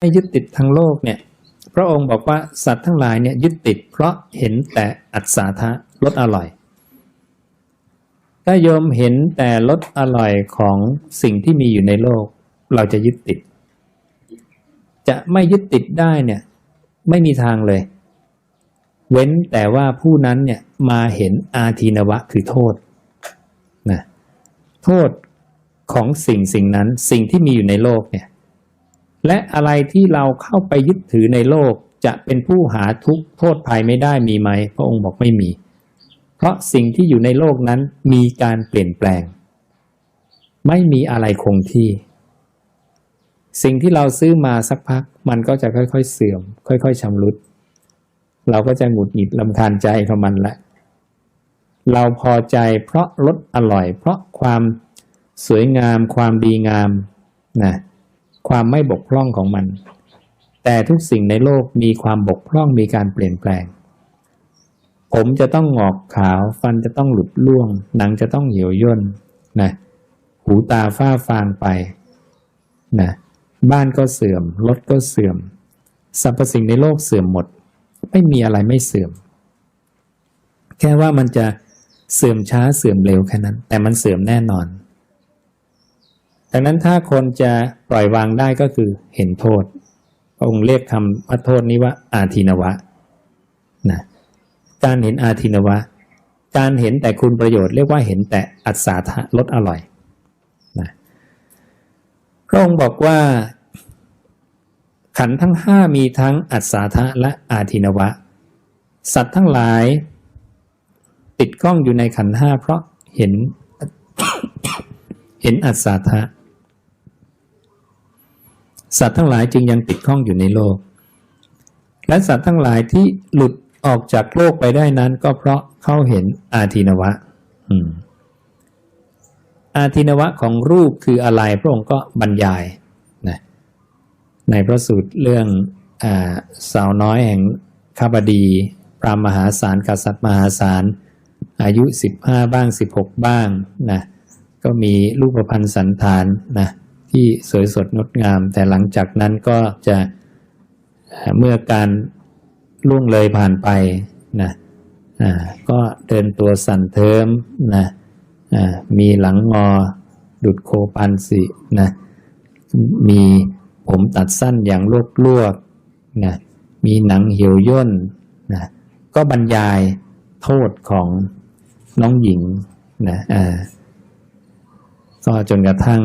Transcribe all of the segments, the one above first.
ไม่ยึดติดทางโลกเนี่ยพระองค์บอกว่าสัตว์ทั้งหลายเนี่ยยึดติด เพราะเห็นแต่อัศทะรสอร่อย ถ้าโยมเห็นแต่รสอร่อยของสิ่งที่มีอยู่ในโลก เราจะยึดติด จะไม่ยึดติดได้เนี่ยไม่มีทางเลย เว้นแต่ว่าผู้นั้นเนี่ยมาเห็นอาทีนวะคือโทษนะโทษของสิ่งสิ่งนั้นสิ่งที่มีอยู่ในโลกเนี่ย และอะไรที่เราเข้าไปยึดถือในโลกจะเป็นผู้หาทุกโทษภัยไม่ได้มีไหม พระองค์บอกไม่มี เพราะสิ่งที่อยู่ในโลกนั้นมีการเปลี่ยนแปลง ไม่มีอะไรคงที่ สิ่งที่เราซื้อมาสักพัก มันก็จะค่อยๆเสื่อม ค่อยๆชำรุด เราก็จะหงุดหงิดลำคาญใจกับมันละเราพอใจเพราะรสอร่อย เพราะความสวยงามความดีงามนะ ความไม่บกพร่องของมัน แต่ทุกสิ่งในโลกมีความบกพร่องมีการเปลี่ยนแปลง ผมจะต้องงอกขาว ฟันจะต้องหลุดล่วง หนังจะต้องเหี่ยวย่นนะหูตาฝ้าฟางไปนะบ้านก็เสื่อม รถก็เสื่อมสรรพสิ่งในโลกเสื่อมหมด ไม่มีอะไรไม่เสื่อม แค่ว่ามันจะเสื่อมช้าเสื่อมเร็วแค่นั้น แต่มันเสื่อมแน่นอน ดังนั้นถ้าคนจะปล่อยวางได้ก็คือเห็นโทษพระองค์เรียกคำว่าโทษนี้ว่าอาทินวะนะการเห็นอาทินวะ การเห็นแต่คุณประโยชน์เรียกว่าเห็นแต่อัศาทะลดอร่อยนะพระองค์บอกว่า ขันธ์ทั้งห้ามีทั้งอัศาทะและอาทินวะ สัตว์ทั้งหลาย ติดข้องอยู่ในขันธ์ห้าเพราะเห็นเห็นอัศาทะ สัตว์ทั้งหลายจึงยังติดข้องอยู่ในโลก และสัตว์ทั้งหลายที่หลุดออกจากโลกไปได้นั้น ก็เพราะเขาเห็นอาทินวะอาทินวะของรูปคืออะไรพระองค์ก็บรรยายนะในพระสูตรเรื่องอสาวน้อยแห่งคาบดี พรามมหาศาลกษัตริย์มหาศาลอายุ 15 บ้าง 16 บ้างนะก็มีรูปพันธ์สันฐานนะ ที่สวยสดงดงาม แต่หลังจากนั้นก็จะเมื่อการล่วงเลยผ่านไปนะก็เดินตัวสั่นเทิมนะมีหลังงอดุดโคปันสินะมีผมตัดสั้นอย่างลวกลวกๆนะมีหนังเหี่ยวย่นนะก็บรรยายโทษของน้องหญิงนะอ่าก็จนกระทั่ง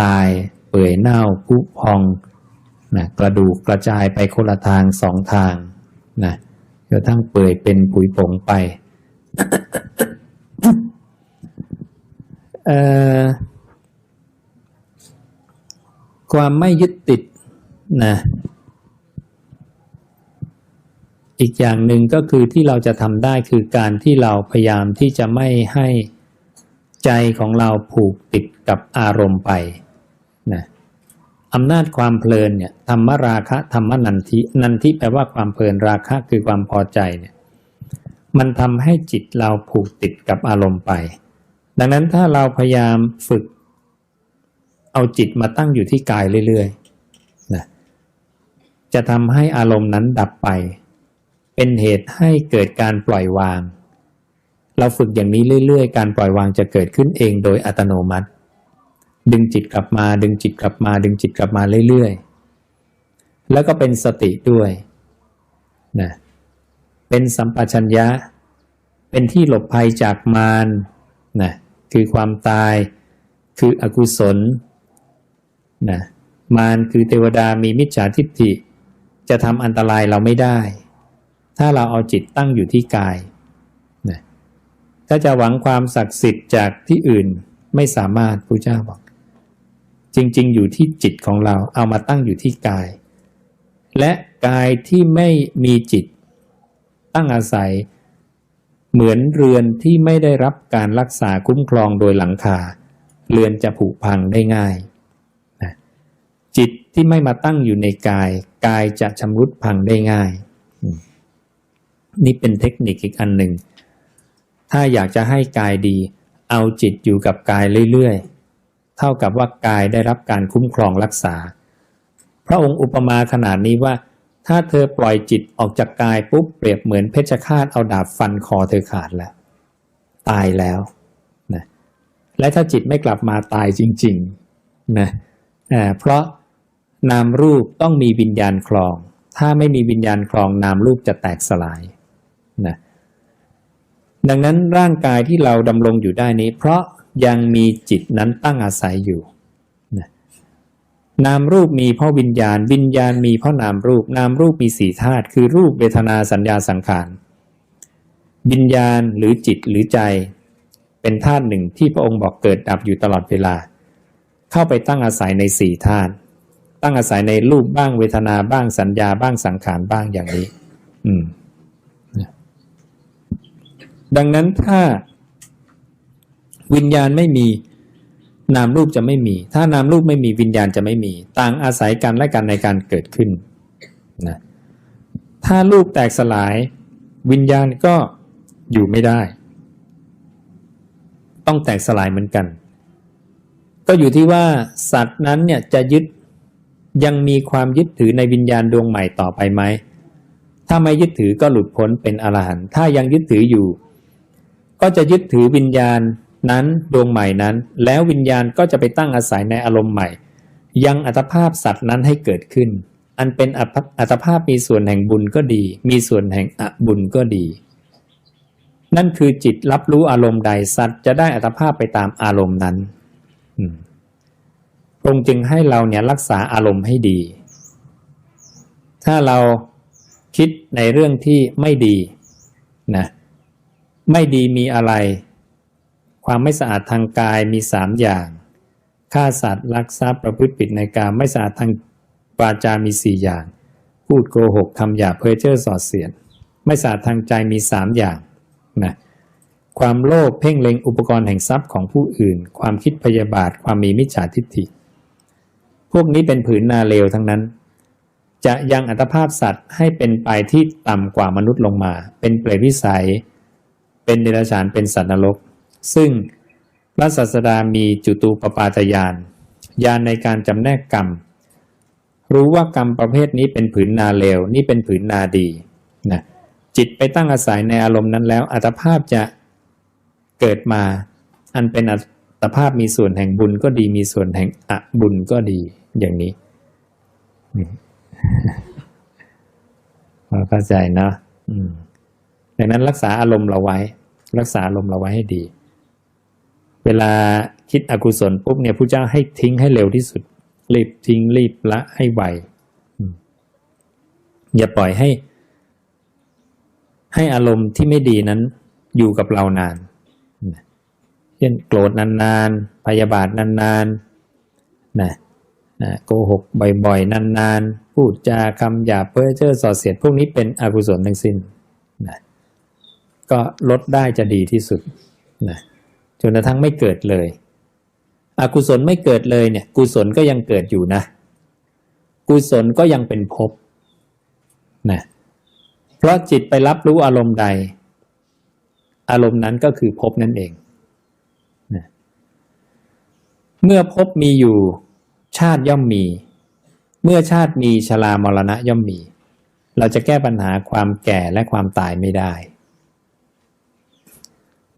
ตาย เปื่อยเน่าผุพองนะกระดูกกระจายไปคนละทางสองทางนะจนกระทั่งเปื่อยเป็นปุ๋ยผงไปเอ่อความไม่ยึดติดนะอีกอย่างหนึ่งก็คือที่เราจะทำได้คือการที่เราพยายามที่จะไม่ให้ใจของเราผูกติดกับอารมณ์ไป นะอำนาจความเพลินเนี่ยธรรมราคะธรรมนันทินันทิแปลว่าความเพลินราคะคือความพอใจเนี่ยมันทำให้จิตเราผูกติดกับอารมณ์ไป ดังนั้นถ้าเราพยายามฝึก เอาจิตมาตั้งอยู่ที่กายเรื่อยๆนะจะทำให้อารมณ์นั้นดับไป เป็นเหตุให้เกิดการปล่อยวาง เราฝึกอย่างนี้เรื่อยๆ การปล่อยวางจะเกิดขึ้นเองโดยอัตโนมัติ ดึงจิตกลับมา ดึงจิตกลับมา ดึงจิตกลับมาเรื่อยๆ แล้วก็เป็นสติด้วยนะเป็นสัมปชัญญะ เป็นที่หลบภัยจากมารนะคือความตายคืออกุศลนะมารคือเทวดามีมิจฉาทิฏฐิ จะทำอันตรายเราไม่ได้ ถ้าเราเอาจิตตั้งอยู่ที่กายนะถ้าจะหวังความศักดิ์สิทธิ์จากที่อื่นไม่สามารถพระเจ้าบอก จริงๆ อยู่ที่จิตของเราเอามาตั้งอยู่ที่กาย และกายที่ไม่มีจิต ตั้งอาศัย เหมือนเรือนที่ไม่ได้รับการรักษาคุ้มครองโดยหลังคา เรือนจะผุพังได้ง่ายนะจิตที่ไม่มาตั้งอยู่ในกาย กายจะชำรุดพังได้ง่าย นี่เป็นเทคนิคอีกอันหนึ่ง ถ้าอยากจะให้กายดี เอาจิตอยู่กับกายเรื่อยๆ เท่ากับว่ากายได้รับการคุ้มครองรักษา พระองค์อุปมาขนาดนี้ว่า ถ้าเธอปล่อยจิตออกจากกายปุ๊บเปรียบเหมือนเพชฌฆาตเอาดาบฟันคอเธอขาดแล้ว ตายแล้วนะและถ้าจิตไม่กลับมาตายจริงๆนะอ่าเพราะนามรูปต้องมีวิญญาณคลอง ถ้าไม่มีวิญญาณคลองนามรูปจะแตกสลายนะดังนั้นร่างกายที่เราดำรงอยู่ได้นี้ เพราะ ยังมีจิตนั้นตั้งอาศัยอยู่นามรูปมีเพราะวิญญาณ วิญญาณมีเพราะนามรูป นามรูปมีสี่ธาตุคือรูปเวทนาสัญญาสังขารวิญญาณหรือจิตหรือใจ เป็นธาตุหนึ่งที่พระองค์บอกเกิดดับอยู่ตลอดเวลา เข้าไปตั้งอาศัยในสี่ธาตุตั้งอาศัยในรูปบ้างเวทนาบ้างสัญญาบ้างสังขารบ้างอย่างนี้ อืม ดังนั้นถ้า วิญญาณไม่มี นามรูปจะไม่มี ถ้านามรูปไม่มีวิญญาณจะไม่มี ต่างอาศัยกันและกันในการเกิดขึ้นนะถ้ารูปแตกสลาย วิญญาณก็อยู่ไม่ได้ ต้องแตกสลายเหมือนกัน ก็อยู่ที่ว่าสัตว์นั้นเนี่ยจะยึดยังมีความยึดถือในวิญญาณดวงใหม่ต่อไปไหม ถ้าไม่ยึดถือก็หลุดพ้นเป็นอรหันต์ ถ้ายังยึดถืออยู่ ก็จะยึดถือวิญญาณ นั้นดวงใหม่นั้น แล้ววิญญาณก็จะไปตั้งอาศัยในอารมณ์ใหม่ ยังอัตภาพสัตว์นั้นให้เกิดขึ้น อันเป็นอัตภาพมีส่วนแห่งบุญก็ดี มีส่วนแห่งอบุญก็ดี นั่นคือจิตรับรู้อารมณ์ใดสัตว์จะได้อัตภาพไปตามอารมณ์นั้นพรงจึงให้เราเนี่ยรักษาอารมณ์ให้ดี ถ้าเราคิดในเรื่องที่ไม่ดีนะไม่ดีมีอะไร ความไม่สะอาดทางกายมีสามอย่างฆ่าสัตว์ลักทรัพย์ประพฤติผิดในการไม่สะอาดทางวาจามีสี่อย่าง พูดโกหกคำหยาเพ้อเจ้อสอดเสียดไม่สะอาดทางใจมีสามอย่างนะความโลภเพ่งเล็งอุปกรณ์แห่งทรัพย์ของผู้อื่น ความคิดพยาบาทความมีมิจฉาทิฏฐิ พวกนี้เป็นผืนนาเลวทั้งนั้น จะยังอัตภาพสัตว์ให้เป็นไปที่ต่ำกว่ามนุษย์ลงมา เป็นเปรตวิสัย เป็นเดรัจฉานเป็นสัตว์นรก ซึ่งพระศาสดามีจุตูปปาตยานญาณในการจำแนกกรรม รู้ว่ากรรมประเภทนี้เป็นผืนนาเลวนี่เป็นผืนนาดีนะจิตไปตั้งอาศัยในอารมณ์นั้นแล้ว อัตภาพจะเกิดมา อันเป็นอัตภาพมีส่วนแห่งบุญก็ดีมีส่วนแห่งอบุญก็ดีอย่างนี้พอเข้าใจเนาะดังนั้นรักษาอารมณ์เราไว้ รักษาอารมณ์เราไว้ให้ดี เวลาคิดอกุศลปุ๊บเนี่ยผู้เจ้าให้ทิ้งให้เร็วที่สุด รีบทิ้งรีบละให้ไวอย่าปล่อยให้ ให้อารมณ์ที่ไม่ดีนั้น อยู่กับเรานานเช่นโกรธนานๆพยาบาทนานๆนะนะโกหกบ่อยๆ นานๆ พูดจาคำหยาบเพ้อเจ้อส่อเสียดพวกนี้เป็นอกุศลทั้งสิ้นนะก็ลดได้จะดีที่สุดนะ จนกระทั่งไม่เกิดเลย อกุศลไม่เกิดเลยเนี่ย กุศลก็ยังเกิดอยู่นะ กุศลก็ยังเป็นภพนะเพราะจิตไปรับรู้อารมณ์ใด อารมณ์นั้นก็คือภพนั่นเองนะเมื่อภพมีอยู่ ชาติย่อมมี เมื่อชาติมีชรามรณะย่อมมี เราจะแก้ปัญหาความแก่และความตายไม่ได้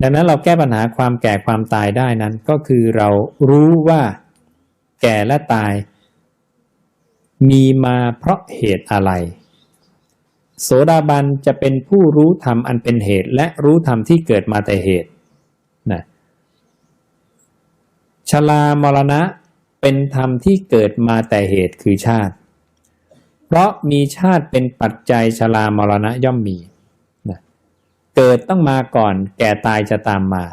ดังนั้นเราแก้ปัญหาความแก่ความตายได้นั้น ก็คือเรารู้ว่าแก่และตาย มีมาเพราะเหตุอะไร โสดาบันจะเป็นผู้รู้ธรรมอันเป็นเหตุ และรู้ธรรมที่เกิดมาแต่เหตุนะชรามรณะเป็นธรรมที่เกิดมาแต่เหตุคือชาติ เพราะมีชาติเป็นปัจจัยชรามรณะย่อมมี เกิดต้องมาก่อน แก่ตายจะตามมา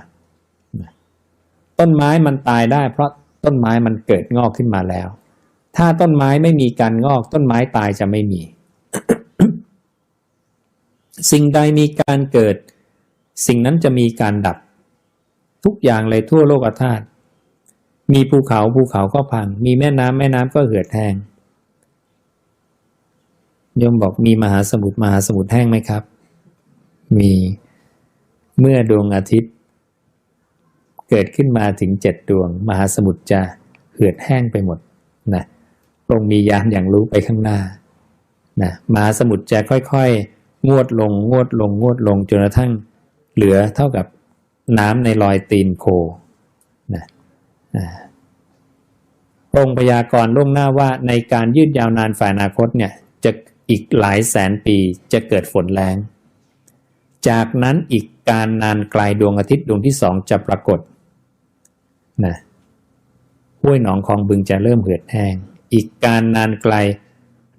ต้นไม้มันตายได้ เพราะต้นไม้มันเกิดงอกขึ้นมาแล้ว ถ้าต้นไม้ไม่มีการงอกต้นไม้ตายจะไม่มี สิ่งใดมีการเกิด สิ่งนั้นจะมีการดับ ทุกอย่างเลยทั่วโลกธาตุมีภูเขาภูเขาก็พัง มีแม่น้ำแม่น้ำก็เหือดแห้งโยมบอกมีมหาสมุทรมหาสมุทรแห้งไหมครับ มีเมื่อดวงอาทิตย์ เกิดขึ้นมาถึงเจ็ดดวง มหาสมุทรจะเหือดแห้งไปหมดนะลงมียานอย่างรู้ไปข้างหน้านะมหาสมุทรจะค่อยๆ งวดลงงวดลงงวดลงจนกระทั่งเหลือเท่ากับน้ำในรอยตีนโคนะอ่าพระองค์พยากรณ์ล่วงหน้าว่าในการยืดยาวนานฝ่ายอนาคตเนี่ยจะอีกหลายแสนปีจะเกิดฝนแรง จากนั้นอีกการนานไกลดวงอาทิตย์ดวงที่สองจะปรากฏนะห้วยหนองคลองบึงจะเริ่มเหือดแห้ง อีกการนานไกล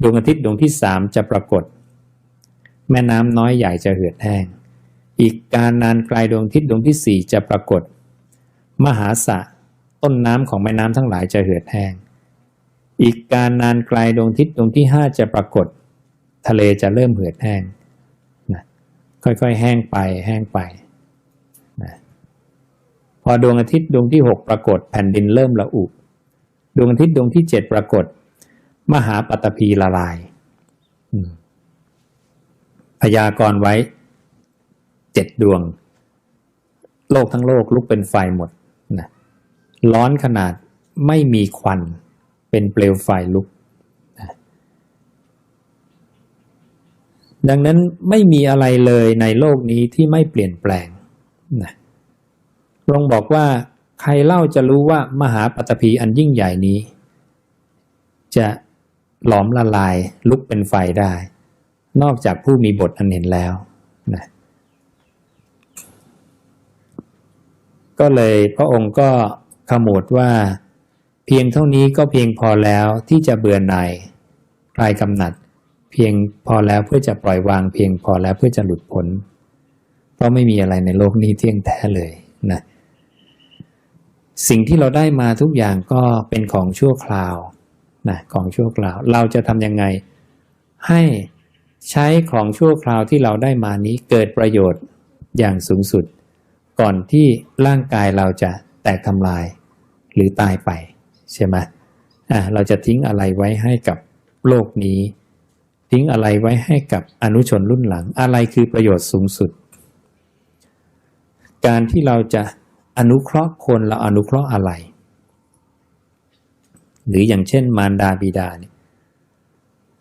ดวงอาทิตย์ดวงที่สามจะปรากฏ แม่น้ำน้อยใหญ่จะเหือดแห้ง อีกการนานไกลดวงอาทิตย์ดวงที่สี่จะปรากฏ มหาสะต้นน้ำของแม่น้ำทั้งหลายจะเหือดแห้ง อีกการนานไกลดวงอาทิตย์ดวงที่ห้าจะปรากฏ ทะเลจะเริ่มเหือดแห้ง ค่อยๆ แห้งไปแห้งไปนะพอดวงอาทิตย์ดวงที่หกปรากฏแผ่นดินเริ่มละอุ ดวงอาทิตย์ดวงที่เจ็ดปรากฏ มหาปัตภีละลายพยากรณ์ไว้เจ็ดดวง โลกทั้งโลกลุกเป็นไฟหมดนะร้อนขนาดไม่มีควันเป็นเปลวไฟลุกนะ ดังนั้นไม่มีอะไรเลยในโลกนี้ที่ไม่เปลี่ยนแปลงนะพระองค์บอกว่าใครเล่าจะรู้ว่ามหาปัตตภีอันยิ่งใหญ่นี้ จะหลอมละลายลุกเป็นไฟได้ นอกจากผู้มีบทอันเห็นแล้วนะก็เลยพระองค์ก็ขมวดว่า เพียงเท่านี้ก็เพียงพอแล้วที่จะเบื่อหน่ายคลายกำหนัด เพียงพอแล้วเพื่อจะปล่อยวางเพียงพอแล้วเพื่อจะหลุดพ้นเพราะไม่มีอะไรในโลกนี้เที่ยงแท้เลยนะสิ่งที่เราได้มาทุกอย่างก็เป็นของชั่วคราวนะของชั่วคราว เราจะทำยังไง ให้ใช้ของชั่วคราวที่เราได้มานี้เกิดประโยชน์อย่างสูงสุด ก่อนที่ร่างกายเราจะแตกทำลายหรือตายไป ใช่ไหมอ่าเราจะทิ้งอะไรไว้ให้กับโลกนี้ ทิ้งอะไรไว้ให้กับอนุชนรุ่นหลัง อะไรคือประโยชน์สูงสุด การที่เราจะอนุเคราะห์คนเราอนุเคราะห์อะไร หรืออย่างเช่น มารดาบิดาเนี่ย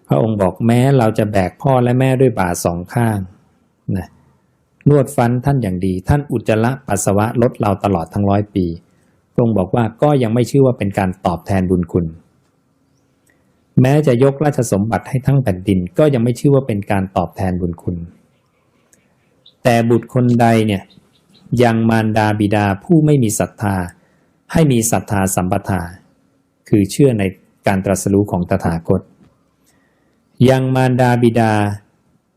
พระองค์บอกแม้เราจะแบกพ่อและแม่ด้วยบาสองข้างนะนวดฟันท่านอย่างดี ท่านอุจจาระปัสสาวะลดเราตลอดทั้งร้อยปีพระองค์บอกว่าก็ยังไม่ชื่อว่าเป็นการตอบแทนบุญคุณ แม้จะยกราชสมบัติให้ทั้งแผ่นดินก็ยังไม่ชื่อว่าเป็นการตอบแทนบุญคุณ แต่บุตรคนใดเนี่ยยังมารดาบิดาผู้ไม่มีศรัทธา ให้มีศรัทธาสัมปทา คือเชื่อในการตรัสรู้ของตถาคต ยังมารดาบิดา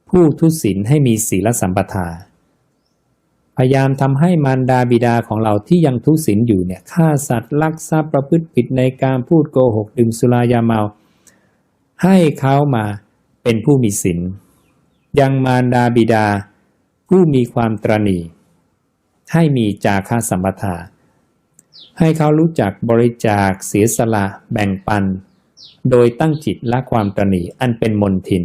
ผู้ทุศีลให้มีศีลสัมปทา พยายามทำให้มารดาบิดาของเราที่ยังทุศีลอยู่เนี่ยฆ่าสัตว์ลักทรัพย์ประพฤติผิดในการพูดโกหกดื่มสุรายาเมา ให้เขามาเป็นผู้มีศีลยังมารดาบิดา ผู้มีความตรณีให้มีจาค่าสัมปทา ให้เขารู้จักบริจาคเสียสละแบ่งปัน โดยตั้งจิตละความตรณีอันเป็นมนทิน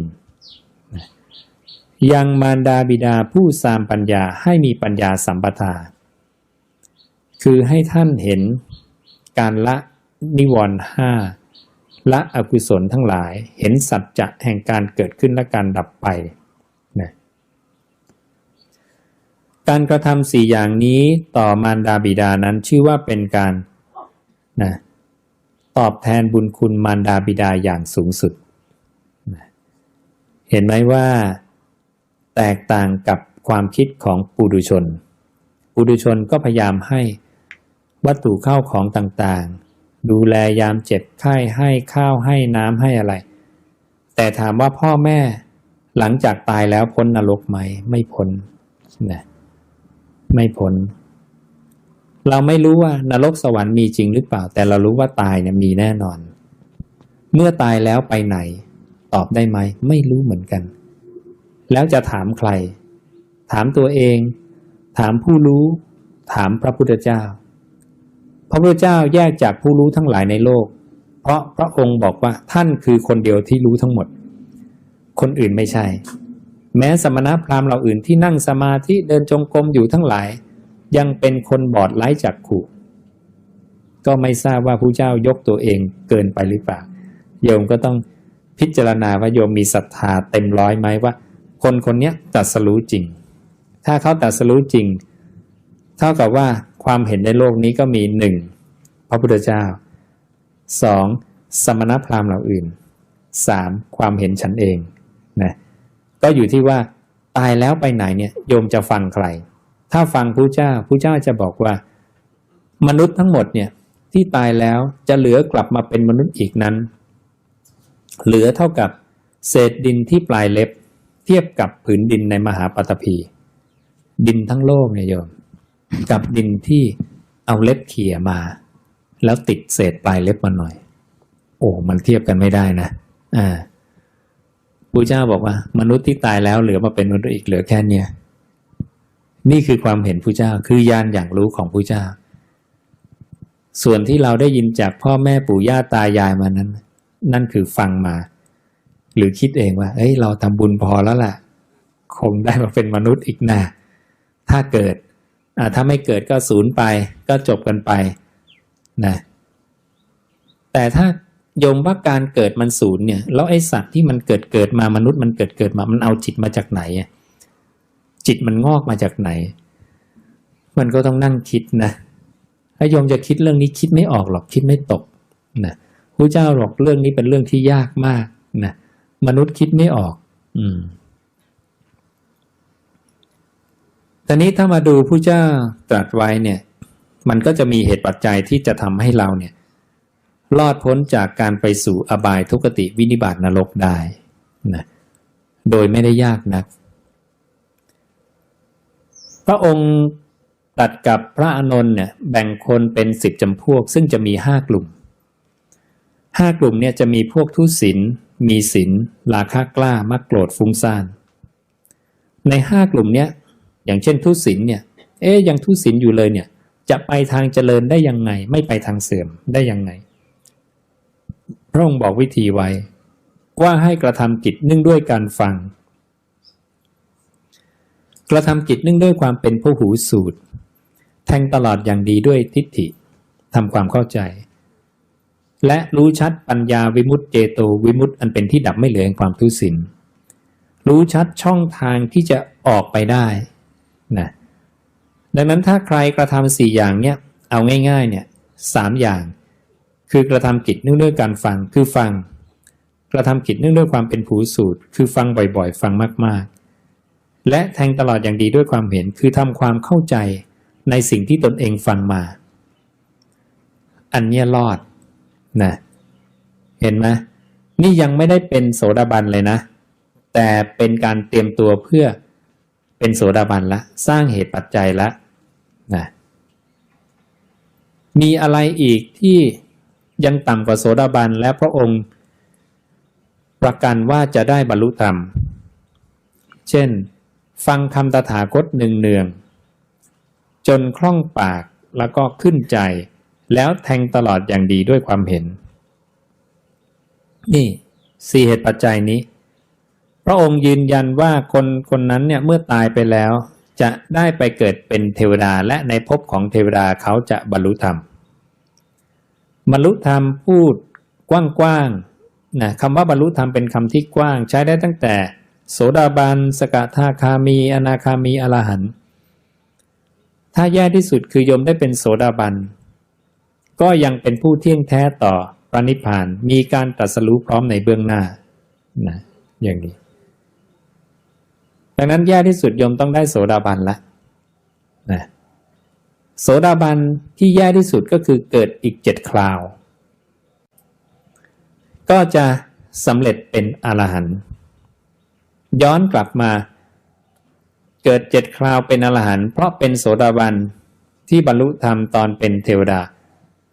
ยังมารดาบิดาผู้สามปัญญาให้มีปัญญาสัมปทา คือให้ท่านเห็นการละนิวรณ์ห้า ละอกุศลทั้งหลาย เห็นสัจจะแห่งการเกิดขึ้นและการดับไปนะการกระทำสี่อย่างนี้ต่อมารดาบิดานั้นชื่อว่าเป็นการนะตอบแทนบุญคุณมารดาบิดาอย่างสูงสุดนะเห็นไหมว่าแตกต่างกับความคิดของปุถุชน ปุถุชนก็พยายามให้วัตถุเข้าของต่างๆ ดูแลยามเจ็บไข้ให้ข้าวให้น้ำให้อะไร แต่ถามว่าพ่อแม่หลังจากตายแล้วพ้นนรกไหมไม่พ้นนะไม่พ้นเราไม่รู้ว่านรกสวรรค์มีจริงหรือเปล่า แต่เรารู้ว่าตายเนี่ยมีแน่นอน เมื่อตายแล้วไปไหน ตอบได้ไหมไม่รู้เหมือนกัน แล้วจะถามใคร ถามตัวเอง ถามผู้รู้ ถามพระพุทธเจ้า พระพุทธเจ้าแยกจากผู้รู้ทั้งหลายในโลก เพราะพระองค์บอกว่าท่านคือคนเดียวที่รู้ทั้งหมด คนอื่นไม่ใช่ แม้สมณพราหมณ์เหล่าอื่นที่นั่งสมาธิเดินจงกรมอยู่ทั้งหลาย ยังเป็นคนบอดไร้จักขุก็ไม่ทราบว่าผู้เจ้ายกตัวเองเกินไปหรือเปล่า โยมก็ต้องพิจารณาว่าโยมมีศรัทธาเต็มร้อยไหมว่า คนคนนี้ตรัสรู้จริง ถ้าเขาตรัสรู้จริง เท่ากับว่า ความเห็นในโลกนี้ก็มีหนึ่งพระพุทธเจ้าสองสมณพราหมณ์เหล่าอื่นสามความเห็นฉันเองนะก็อยู่ที่ว่าตายแล้วไปไหนเนี่ยโยมจะฟังใคร ถ้าฟังผู้เจ้าผู้เจ้าจะบอกว่า มนุษย์ทั้งหมดเนี่ยที่ตายแล้วจะเหลือกลับมาเป็นมนุษย์อีกนั้น เหลือเท่ากับเศษดินที่ปลายเล็บ เทียบกับผืนดินในมหาปฐพี ดินทั้งโลกเนี่ยโยม กับดินที่เอาเล็บเขี่ยมา แล้วติดเศษปลายเล็บมาหน่อย โอ้มันเทียบกันไม่ได้นะอ่าพระเจ้าบอกว่า มนุษย์ที่ตายแล้วเหลือมาเป็นมนุษย์อีกเหลือแค่เนี้ยนี่คือความเห็นพระเจ้าคือญาณอย่างรู้ของพระเจ้า ส่วนที่เราได้ยินจากพ่อแม่ปู่ย่าตายายมานั้น นั่นคือฟังมา หรือคิดเองว่า เอ้ยเราทำบุญพอแล้วล่ะ คงได้มาเป็นมนุษย์อีกนะถ้าเกิด ถ้าไม่เกิดก็ศูนย์ไป ก็จบกันไปนะแต่ถ้าโยมว่าการเกิดมันศูนย์เนี่ยแล้วไอสัตว์ที่มันเกิดเกิดมามนุษย์มันเกิดเกิดมามันเอาจิตมาจากไหน จิตมันงอกมาจากไหน มันก็ต้องนั่งคิดนะถ้าโยมจะคิดเรื่องนี้คิดไม่ออกหรอกคิดไม่ตกนะพระเจ้าบอกเรื่องนี้เป็นเรื่องที่ยากมากนะมนุษย์คิดไม่ออก อืม ตอนนี้ถ้ามาดูผู้เจ้าตรัสไว้เนี่ย มันก็จะมีเหตุปัจจัยที่จะทำให้เราเนี่ยรอดพ้นจากการไปสู่อบายทุกติวินิบาตนรกได้นะโดยไม่ได้ยากนัก พระองค์ตัดกับพระอานนท์เนี่ยแบ่งคนเป็นสิบจำพวก ซึ่งจะมีห้ากลุ่มห้ากลุ่มเนี่ยจะมีพวกทุศินมีศินราคะกล้ามักโกรธฟุ้งซ่าน ในห้ากลุ่มเนี้ย อย่างเช่นทุศินเนี่ย เอ๊ยยังทุศินอยู่เลยเนี่ย จะไปทางเจริญได้ยังไง ไม่ไปทางเสื่อมได้ยังไง พระองค์บอกวิธีไว้ ว่าให้กระทำกิจนึ่งด้วยการฟัง กระทำกิจนึ่งด้วยความเป็นผู้หูสูตร แทงตลอดอย่างดีด้วยทิฏฐิทำความเข้าใจ และรู้ชัดปัญญาวิมุตติเจโตวิมุตติอันเป็นที่ดับไม่เหลือแห่งความทุศินรู้ชัดช่องทางที่จะออกไปได้ นะดังนั้นถ้าใครกระทำสี่อย่างเนี้ยเอาง่ายๆเนี่ยสามอย่าง คือกระทำกิจเนื่องด้วยการฟังคือฟัง กระทำกิจเนื่องด้วยความเป็นผู้สูตร คือฟังบ่อยๆ ฟังมากๆ และแทงตลอดอย่างดีด้วยความเห็นคือทำความเข้าใจในสิ่งที่ตนเองฟังมา อันเนี้ยรอดนะเห็นไหมนี่ยังไม่ได้เป็นโสดาบันเลยนะ แต่เป็นการเตรียมตัวเพื่อ เป็นโสดาบันละ สร้างเหตุปัจจัยละนะมีอะไรอีกที่ยังต่ำกว่าโสดาบันและพระองค์ประกันว่าจะได้บรรลุธรรม เช่น ฟังคำตถาคตหนึ่งเนือง จนคล่องปากแล้วก็ขึ้นใจ แล้วแทงตลอดอย่างดีด้วยความเห็น นี่สี่เหตุปัจจัยนี้ พระองค์ยืนยันว่าคนคนนั้นเนี่ยเมื่อตายไปแล้ว จะได้ไปเกิดเป็นเทวดาและในภพของเทวดาเขาจะบรรลุธรรม บรรลุธรรมพูดกว้างๆนะคำว่าบรรลุธรรมเป็นคำที่กว้าง ใช้ได้ตั้งแต่โสดาบันสกทาคามี อนาคามีอรหันต์ถ้าแย่ที่สุดคือโยมได้เป็นโสดาบัน ก็ยังเป็นผู้เที่ยงแท้ต่อพระนิพพาน มีการตรัสรู้พร้อมในเบื้องหน้านะอย่างนี้ ดังนั้นแย่ที่สุดโยมต้องได้โสดาบันละนะโสดาบันที่แย่ที่สุดก็คือเกิดอีกเจ็ดคราว ก็จะสำเร็จเป็นอรหันต์ย้อนกลับมา เกิดเจ็ดคราวเป็นอรหันต์เพราะเป็นโสดาบันที่บรรลุธรรมตอนเป็นเทวดา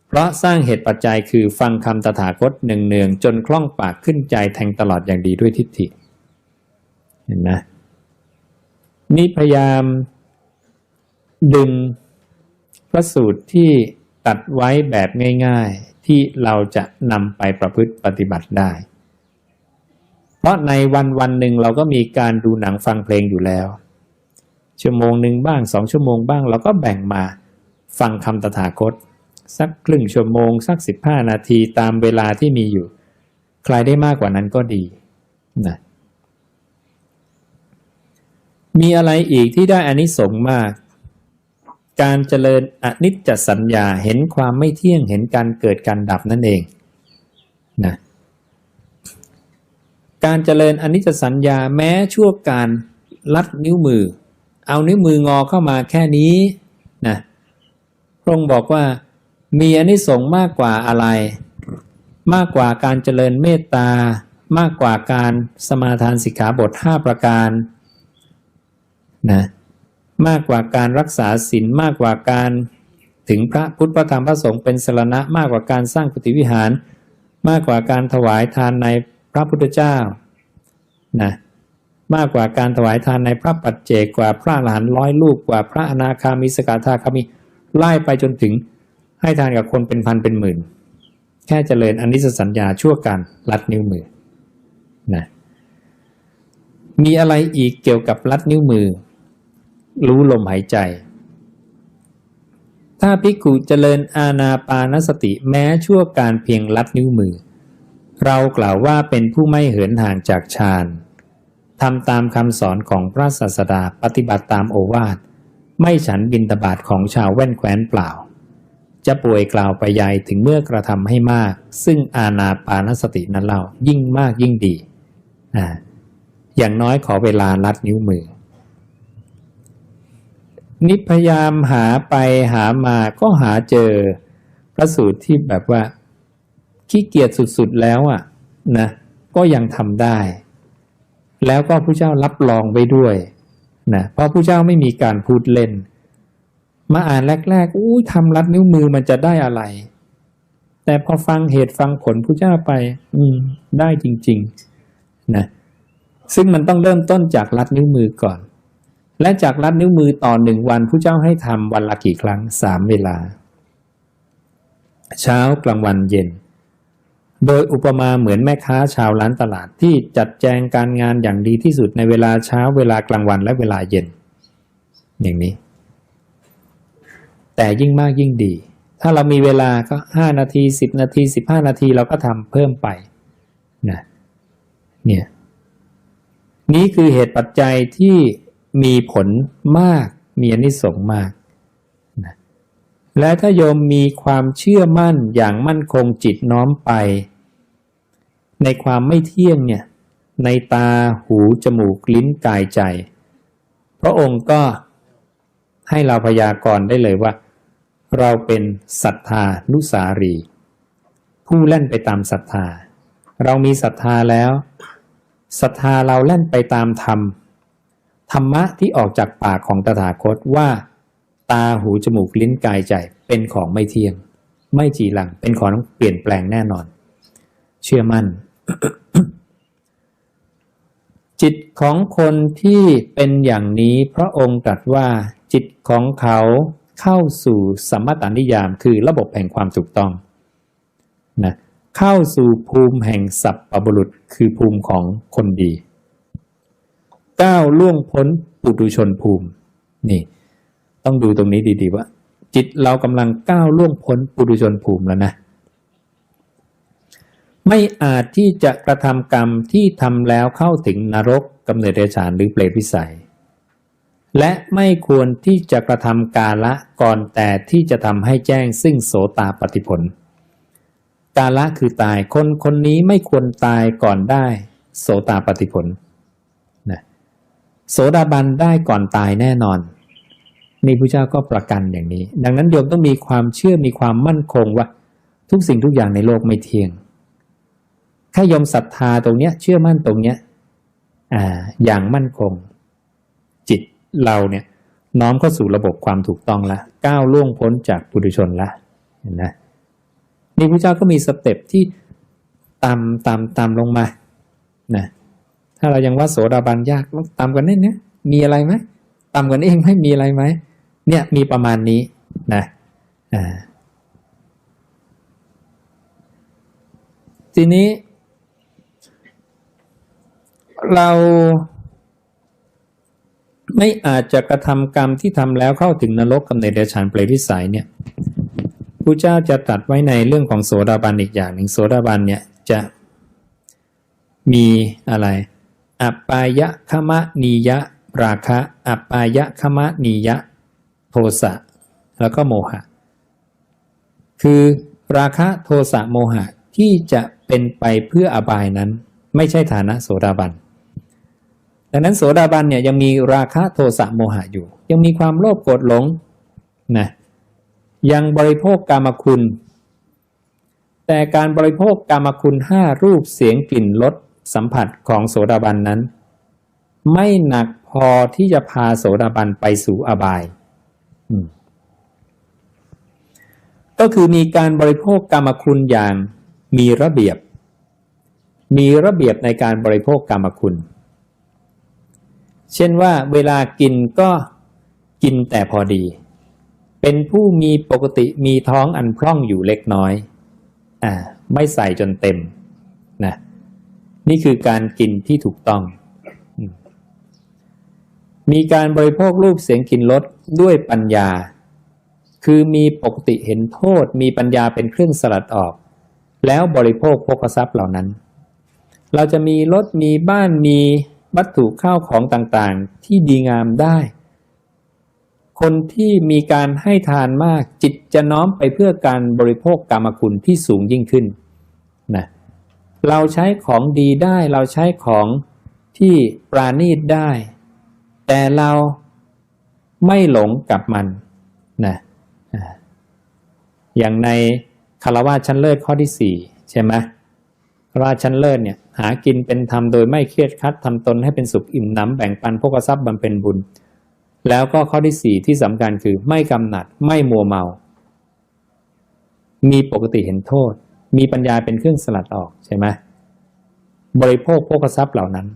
เพราะสร้างเหตุปัจจัยคือฟังคำตถาคตเนืองๆจนคล่องปากขึ้นใจแทงตลอดอย่างดีด้วยทิฏฐิ เห็นไหม นี่พยายามดึงพระสูตรที่ตัดไว้แบบง่าย ๆ ที่เราจะนำไปประพฤติปฏิบัติได้ เพราะในวันวันหนึ่งเราก็มีการดูหนังฟังเพลงอยู่แล้ว ชั่วโมงหนึ่งบ้างสองชั่วโมงบ้างเราก็แบ่งมาฟังคำตถาคต สักครึ่งชั่วโมง สักสิบห้านาทีตามเวลาที่มีอยู่ ใครได้มากกว่านั้นก็ดีนะ มีอะไรอีกที่ได้อานิสงส์มาก การเจริญอนิจจสัญญาเห็นความไม่เที่ยงเห็นการเกิดการดับนั่นเองนะการเจริญอนิจจสัญญาแม้ชั่วการลัดนิ้วมือ เอานิ้วมืองอเข้ามาแค่นี้นะพระองค์บอกว่ามีอนิสงส์มากกว่าอะไร มากกว่าการเจริญเมตตามากกว่าการสมาทานสิกขาบท 5 ประการ นะมากกว่าการรักษาศีลมากกว่าการถึงพระพุทธพระธรรมพระสงฆ์เป็นสรณะมากกว่าการสร้างกุฏิวิหาร มากกว่าการถวายทานในพระพุทธเจ้านะมากกว่าการถวายทานในพระปัจเจกกว่าพระอรหันร้อยลูกกว่าพระอนาคามีสกทาคามีไล่ไปจนถึงให้ทานกับคนเป็นพันเป็นหมื่น แค่เจริญอนิสสัญญาชั่วการลัดนิ้วมือนะมีอะไรอีกเกี่ยวกับลัดนิ้วมือ รู้ลมหายใจ ถ้าภิกขุเจริญอาณาปานสติแม้ชั่วการเพียงลัดนิ้วมือ เรากล่าวว่าเป็นผู้ไม่เหินห่างจากฌานทำตามคำสอนของพระศาสดาปฏิบัติตามโอวาท ไม่ฉันบินตบาทของชาวแว่นแคว้นเปล่า จะป่วยกล่าวไปยายถึงเมื่อกระทำให้มาก ซึ่งอาณาปานสตินั้นเล่ายิ่งมากยิ่งดี อ่าอย่างน้อยขอเวลาลัดนิ้วมือ นิพยายามหาไปหามาก็หาเจอพระสูตรที่แบบว่า ขี้เกียจสุดๆแล้วอะนะก็ยังทำได้ แล้วก็ผู้เจ้ารับรองไว้ด้วยนะเพราะผู้เจ้าไม่มีการพูดเล่น มาอ่านแรกๆอู้ทำรัดนิ้วมือมันจะได้อะไร แต่พอฟังเหตุฟังผลผู้เจ้าไป อืม ได้จริง ๆ นะซึ่งมันต้องเริ่มต้นจากรัดนิ้วมือก่อน และจากรัดนิ้วมือต่อหนึ่งวันผู้เจ้าให้ทำวันละกี่ครั้งสามเวลา เช้ากลางวันเย็น โดยอุปมาเหมือนแม่ค้าชาวร้านตลาดที่จัดแจงการงานอย่างดีที่สุดในเวลาเช้าเวลากลางวันและเวลาเย็น อย่างนี้ แต่ยิ่งมากยิ่งดี ถ้าเรามีเวลาก็ห้านาทีสิบนาทีสิบห้านาทีเราก็ทำเพิ่มไปนะเนี่ยนี่คือเหตุปัจจัยที่ มีผลมาก มีอนิสงส์มากนะและถ้าโยมมีความเชื่อมั่นอย่างมั่นคงจิตน้อมไป ในความไม่เที่ยงเนี่ย ในตาหูจมูกลิ้นกายใจ พระองค์ก็ให้เราพยากรณ์ได้เลยว่า เราเป็นศรัทธานุสารี ผู้เล่นไปตามศรัทธา เรามีศรัทธาแล้วศรัทธาเราเล่นไปตามธรรม ธรรมะที่ออกจากปากของตถาคตว่า ตาหูจมูกลิ้นกายใจเป็นของไม่เที่ยง ไม่จีหลังเป็นของเปลี่ยนแปลงแน่นอน เชื่อมั่น จิตของคนที่เป็นอย่างนี้พระองค์ตรัสว่าจิตของเขาเข้าสู่สมมตานิยามคือระบบแห่งความถูกต้องนะเข้าสู่ภูมิแห่งสัพปบุรุษคือภูมิของคนดี ก้าวล่วงพ้นปุถุชนภูมิ นี่ ต้องดูตรงนี้ดีๆว่า จิตเรากำลังก้าวล่วงพ้นปุถุชนภูมิแล้วนะ ไม่อาจที่จะกระทำกรรมที่ทำแล้วเข้าถึงนรกกำเนิดเดรัจฉานหรือเปรตวิสัย และไม่ควรที่จะกระทำกาละก่อนแต่ที่จะทำให้แจ้งซึ่งโสตาปฏิผลกาละคือตายคนคนนี้ไม่ควรตายก่อนได้ โสตาปฏิผลนะ โสดาบันได้ก่อนตายแน่นอน นี่พระเจ้าก็ประกันอย่างนี้ ดังนั้นโยมต้องมีความเชื่อมีความมั่นคงว่า ทุกสิ่งทุกอย่างในโลกไม่เที่ยง ถ้าโยมศรัทธาตรงเนี้ย เชื่อมั่นตรงเนี้ยอ่าอย่างมั่นคง จิตเราเนี่ย น้อมเข้าสู่ระบบความถูกต้องละก้าวล่วงพ้นจากปุถุชนละเห็นไหมนี่พระเจ้าก็มีสเต็ปที่ตามตามตามลงมานะ ถ้าเรายังว่าโสดาบันยากลองตามกันนี่เนี่ยมีอะไรไหมตามกันเองไม่มีอะไรไหมเนี่ยมีประมาณนี้นะอ่าทีนี้ เราไม่อาจจะกระทำกรรมที่ทำแล้วเข้าถึงนรกกำเนิดเดรัจฉานเปรตวิสัยเนี่ยพระเจ้าจะตัดไว้ในเรื่องของโสดาบันอีกอย่างหนึ่งโสดาบันเนี่ยจะมีอะไร อัปปายะคมะนียะ ราคะ อัปปายะคมะนียะ โทสะ แล้วก็โมหะ คือราคะโทสะโมหะที่จะเป็นไปเพื่ออบายนั้น ไม่ใช่ฐานะโสดาบัน ดังนั้นโสดาบันเนี่ยยังมีราคะโทสะโมหะอยู่ ยังมีความโลภโกรธหลงนะยังบริโภคกามคุณ แต่การบริโภคกามคุณห้ารูปเสียงกลิ่นรส สัมผัสของโสดาบันนั้น ไม่หนักพอที่จะพาโสดาบันไปสู่อบาย ก็คือมีการบริโภคกามคุณอย่างมีระเบียบ มีระเบียบในการบริโภคกามคุณ เช่นว่าเวลากินก็กินแต่พอดี เป็นผู้มีปกติมีท้องอันพร่องอยู่เล็กน้อย อ่า ไม่ใส่จนเต็มนะ นี่คือการกินที่ถูกต้องมมีการบริโภครูปเสียงกลิ่นรสด้วยปัญญา คือมีปกติเห็นโทษ มีปัญญาเป็นเครื่องสลัดออก แล้วบริโภคภพทรัพย์เหล่านั้น เราจะมีรถมีบ้านมีวัตถุข้าวของต่างๆ ที่ดีงามได้ คนที่มีการให้ทานมากจิตจะน้อมไปเพื่อการบริโภคกรรมคุณที่สูงยิ่งขึ้นนะเเราใช้ของดีได้เราใช้ของที่ปราณีตได้ แต่เราไม่หลงกับมันนะอย่างในคารวะชั้นเลิศข้อที่สี่ใช่ไหมคารวะชั้นเลิศเนี่ยหากินเป็นธรรมโดยไม่เครียดคัดทำตนให้เป็นสุขอิ่มหนำแบ่งปันพกทรัพย์บำเพ็ญบุญ แล้วก็ข้อที่สี่ที่สำคัญคือไม่กำหนัดไม่มัวเมา มีปกติเห็นโทษ มีปัญญาเป็นเครื่องสลัดออก ใช่ไหมบริโภคพวกทรัพย์เหล่านั้น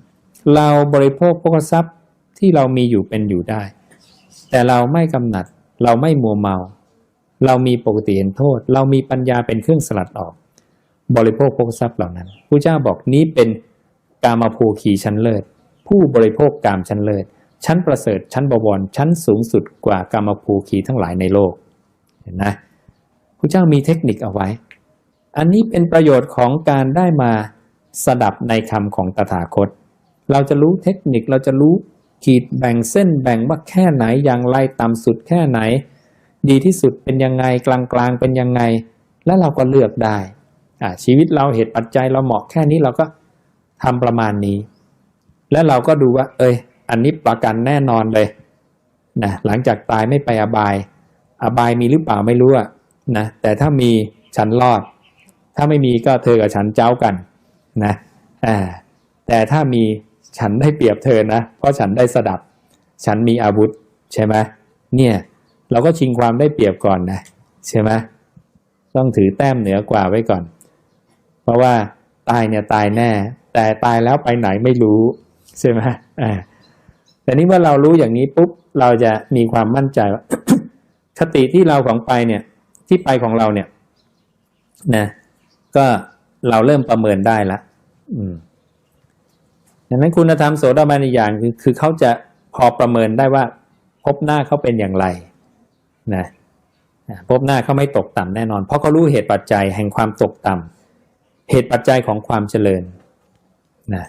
เราบริโภคพวกทรัพย์ที่เรามีอยู่เป็นอยู่ได้ แต่เราไม่กำหนัด เราไม่มัวเมา เรามีปกติเห็นโทษ เรามีปัญญาเป็นเครื่องสลัดออก บริโภคพวกทรัพย์เหล่านั้นผู้เจ้าบอกนี้เป็นกามาภูคีชั้นเลิศ ผู้บริโภคกามชั้นเลิศ ชั้นประเสริฐ ชั้นบวร ชั้นสูงสุดกว่ากามาภูคีทั้งหลายในโลก เห็นนะผู้เจ้ามีเทคนิคเอาไว้ อันนี้เป็นประโยชน์ของการได้มาสดับในคำของตถาคต เราจะรู้เทคนิคเราจะรู้ขีดแบ่งเส้นแบ่งว่าแค่ไหนอย่างไรต่ำสุดแค่ไหน ดีที่สุดเป็นยังไงกลางกลางๆเป็นยังไง แล้วเราก็เลือกได้ชีวิตเราเหตุปัจจัยเราเหมาะแค่นี้เราก็ทำประมาณนี้ แล้วเราก็ดูว่า เอ้ย อันนี้ประกันแน่นอนเลยนะหลังจากตายไม่ไปอบาย อบายมีหรือเปล่าไม่รู้นะแต่ถ้ามีฉันรอด ถ้าไม่มีก็เธอกับฉันเจ้ากันนะอ่าแต่ถ้ามีฉันได้เปรียบเธอนะ เพราะฉันได้สดับ ฉันมีอาวุธใช่ไหมเนี่ยเราก็ชิงความได้เปรียบก่อนนะใช่ไหมต้องถือแต้มเหนือกว่าไว้ก่อน เพราะว่าตายเนี่ยตายแน่ แต่ตายแล้วไปไหนไม่รู้ ใช่ไหมอ่าแต่นี้เมื่อเรารู้อย่างนี้ปุ๊บเราจะมีความมั่นใจว่าคติที่เราของไปเนี่ย ที่ไปของเราเนี่ย นะ ก็เราเริ่มประเมินได้ละ อืมดังนั้นคุณธรรมโสดาบันอีกอย่างคือคือเขาจะพอประเมินได้ว่า พบหน้าเขาเป็นอย่างไร นะพบหน้าเขาไม่ตกต่ำแน่นอน เพราะเขารู้เหตุปัจจัยแห่งความตกต่ำเหตุปัจจัยของความเจริญ นะ